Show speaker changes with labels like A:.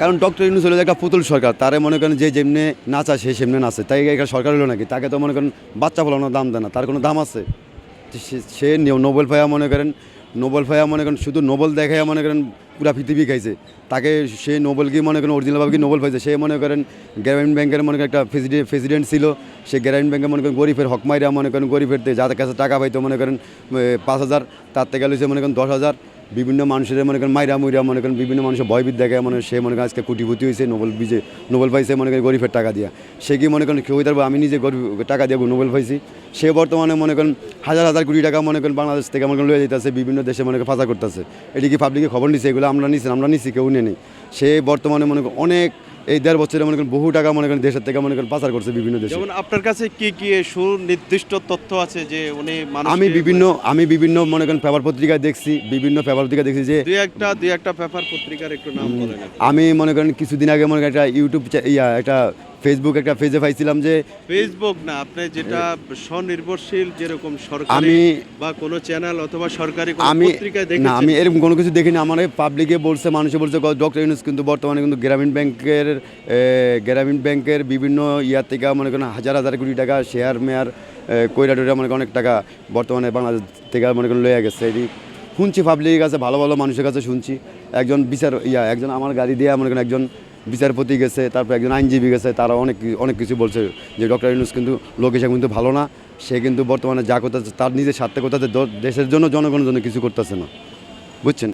A: কারণ ডক্টর ইউনুস হলো একটা পুতুল সরকার তারে মনে করেন যে যেমনি নাচা সে সেমনি নাচে তাই একটা সরকার হলো নাকি তাকে তো মনে করেন বাচ্চা ফলানো দাম দেয় না তার কোনো দাম আছে সে- নোবেল পাইয়া মনে করেন নোবেল পাইয়া মনে করেন শুধু নোবেল দেখাইয়া মনে করেন পুরা পৃথিবী খাইছে তাকে সে নোবেল কি মনে করেন অরিজিনালভাবে কি নোবেল পাইছে সে মনে করেন গ্রামীণ ব্যাংকের মনে করেন একটা প্রেসিডেন্ট প্রেসিডেন্ট ছিল সে গ্রামীণ ব্যাংকে মনে করেন গরিবের হক মাইরা মনে করেন গরিবের যাদের কাছে টাকা পাইতো মনে করেন পাঁচ হাজার তার থেকে সে মনে করেন দশ হাজার বিভিন্ন মানুষের মনে করেন মাইরা মুইরা মনে করেন বিভিন্ন মানুষের ভয়বিদ দেখায় মনে সে মনে করেন আজকে কোটিপতি হয়েছে নোবেল বিজে নোবেল পাইছে মনে করেন গরিবের টাকা দিয়া সে কি মনে করেন কেউ তারপর আমি নিজে গরিব টাকা দিয়ে নোবেল পাইছি সে বর্তমানে মনে করেন হাজার হাজার কোটি টাকা মনে করেন বাংলাদেশ থেকে মনে করেন লয়ে যেতেছে বিভিন্ন দেশে মনে করেন ফাঁসা করতেছে এটি কি পাবলিকে খবর নিছে এগুলো আমরা নিছি আমরা নিছি কেউ নেই সে বর্তমানে মনে করেন অনেক এই দেড় বছরে মনে করেন বহু টাকা মনে করেন দেশের থেকে মনে করেন পাচার করছে বিভিন্ন দেশে
B: যেমন আপনার কাছে কি কি সুনির্দিষ্ট তথ্য আছে যে উনি
A: আমি বিভিন্ন আমি বিভিন্ন মনে করেন পেপার পত্রিকায় দেখছি বিভিন্ন পেপার পত্রিকা দেখছি যে
B: দুই একটা দুই একটা পেপার পত্রিকার একটু নাম বলেন।
A: আমি মনে করেন কিছুদিন আগে মনে করেন একটা ইউটিউব ইয়া একটা ফেসবুক একটা পেজে পাইছিলাম যে
B: ফেসবুক না আপনি যেটা স্বনির্ভরশীল যেরকম সরকারি
A: আমি-
B: বা কোনো চ্যানেল অথবা সরকারি কোনো
A: আমি না আমি এরকম কোনো কিছু দেখিনি। আমার পাবলিকে বলছে মানুষে বলছে ডক্টর ইউনুস কিন্তু বর্তমানে কিন্তু গ্রামীণ ব্যাংকের গ্রামীণ ব্যাংকের বিভিন্ন ইয়ার থেকে মনে করেন হাজার হাজার কোটি টাকা শেয়ার মেয়ার কইরা টইরা মনে করেন অনেক টাকা বর্তমানে বাংলাদেশ থেকে মনে করেন লয়ে গেছে। এটি শুনছি পাবলিকের কাছে ভালো ভালো মানুষের কাছে শুনছি। একজন বিচার ইয়া একজন আমার গাড়ি দিয়ে মনে করেন একজন বিচারপতি গেছে, তারপর একজন আইনজীবী গেছে, তারা অনেক অনেক কিছু বলছে যে ডক্টর ইউনুস কিন্তু লোক হিসাবে কিন্তু ভালো না। সে কিন্তু বর্তমানে যা করতেছে, তার নিজের স্বার্থে করতেছে দেশের জন্য জনগণের জন্য কিছু করতেছে না। বুঝছেন?